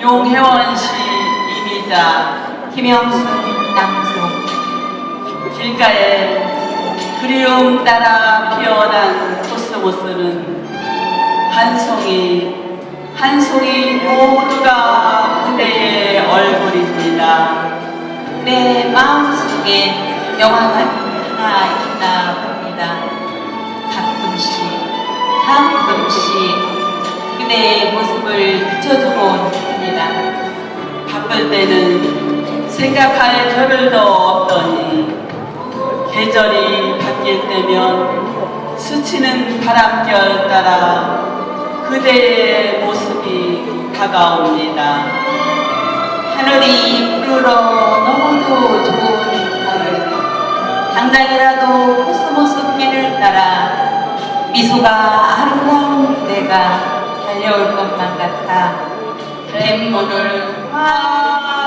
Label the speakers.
Speaker 1: 용혜원 씨 이미자
Speaker 2: 김영순 남송
Speaker 1: 길가에 그리움 따라 피어난 코스모스는 한 송이 한 송이 모두가 그대의 얼굴입니다.
Speaker 2: 내 마음속에 영화관이 하나 있나 봅니다. 가끔씩 가끔씩 합니다.
Speaker 1: 바쁠 때는 생각할 겨를도 없더니 계절이 바뀔 때면 스치는 바람결 따라 그대의 모습이 다가옵니다.
Speaker 2: 하늘이 푸르러 너무도 좋은 가을 당장이라도 코스모스 길을 따라 미소가 아름다운 그대가 달려올 것만 같아 랩문을 확